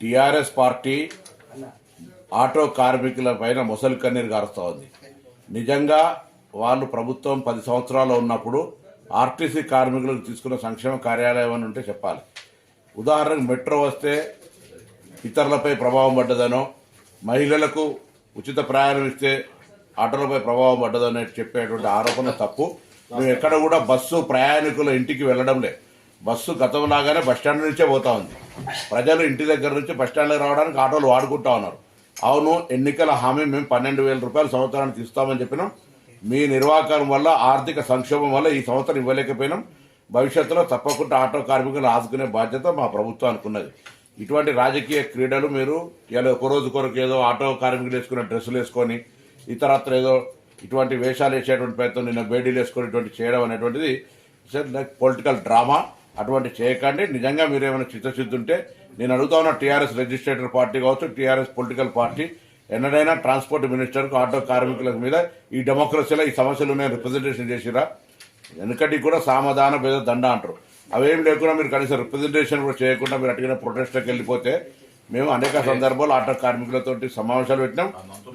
TRS party auto కార్మికుల పైన ముసలి కన్నీరు గారుస్తూ ఉంది. నిజంగా వాళ్ళు ప్రభుత్వం పది సంవత్సరాలు ఉన్నప్పుడు ఆర్టీసీ కార్మికులకు తీసుకున్న సంక్షేమ కార్యాలయం అని ఉంటే చెప్పాలి. ఉదాహరణకు మెట్రో వస్తే ఇతరులపై ప్రభావం పడ్డదనో మహిళలకు ఉచిత ప్రయాణం ఇస్తే ఆటోలపై ప్రభావం పడ్డదనే చెప్పేటువంటి ఆరోపణ తప్పు. మేము ఎక్కడ కూడా బస్సు ప్రయాణికుల ఇంటికి వెళ్ళడం లేదు. బస్సు గతంలాగానే బస్టాండ్ నుంచే పోతా ఉంది. ప్రజలు ఇంటి దగ్గర నుంచి బస్టాండ్కి రావడానికి ఆటోలు వాడుకుంటా ఉన్నారు. అవును ఎన్నికల హామీ మేము పన్నెండు వేల రూపాయలు సంవత్సరానికి ఇస్తామని చెప్పినాం. మీ నిర్వాహకం వల్ల ఆర్థిక సంక్షోభం వల్ల ఈ సంవత్సరం ఇవ్వలేకపోయినాం. భవిష్యత్తులో తప్పకుండా ఆటో కార్మికులు ఆదుకునే బాధ్యత మా ప్రభుత్వానికి ఉన్నది ఇటువంటి రాజకీయ క్రీడలు మీరు ఇలా ఒక రోజు కొరకు ఏదో ఆటో కార్మికులు వేసుకునే డ్రెస్సులు వేసుకొని ఇతరత్ర ఏదో ఇటువంటి వేషాలు వేసేటువంటి ప్రయత్నం నిన్న బేడీలు వేసుకొని ఇటువంటి చేయడం అనేటువంటిది పొలిటికల్ డ్రామా. అటువంటి చేయకండి. నిజంగా మీరేమైనా ఏమైనా చిత్తశుద్ధి ఉంటే నేను అడుగుతా ఉన్న టీఆర్ఎస్ రిజిస్ట్రేటర్ పార్టీ కావచ్చు టీఆర్ఎస్ పొలిటికల్ పార్టీ ఎన్నడైనా ట్రాన్స్పోర్ట్ మినిస్టర్కు ఆటో కార్మికుల మీద ఈ డెమోక్రసీలో ఈ సమస్యలు నేను రిప్రజెంటేషన్ చేసిరా? వెనకటి కూడా సామధాన భేద దండ అంటారు. అవేం లేకుండా మీరు కనీసం రిప్రజెంటేషన్ కూడా చేయకుండా మీరు అడిగిన ప్రొటెస్ట్కి వెళ్ళిపోతే మేము అనేక సందర్భాలు ఆటో కార్మికులతో సమావేశాలు పెట్టినాం.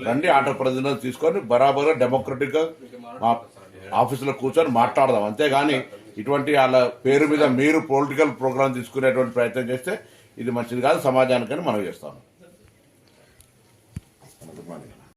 రండి ఆటో ప్రతినిధులు తీసుకొని బరాబర్గా డెమోక్రటిక్గా మా ఆఫీసులో కూర్చొని మాట్లాడదాం. అంతేగాని ఇటువంటి వాళ్ళ పేరు మీద మీరు పొలిటికల్ ప్రోగ్రామ్ తీసుకునేటువంటి ప్రయత్నం చేస్తే ఇది మంచిది కాదు సమాజానికని మనం చేస్తాము.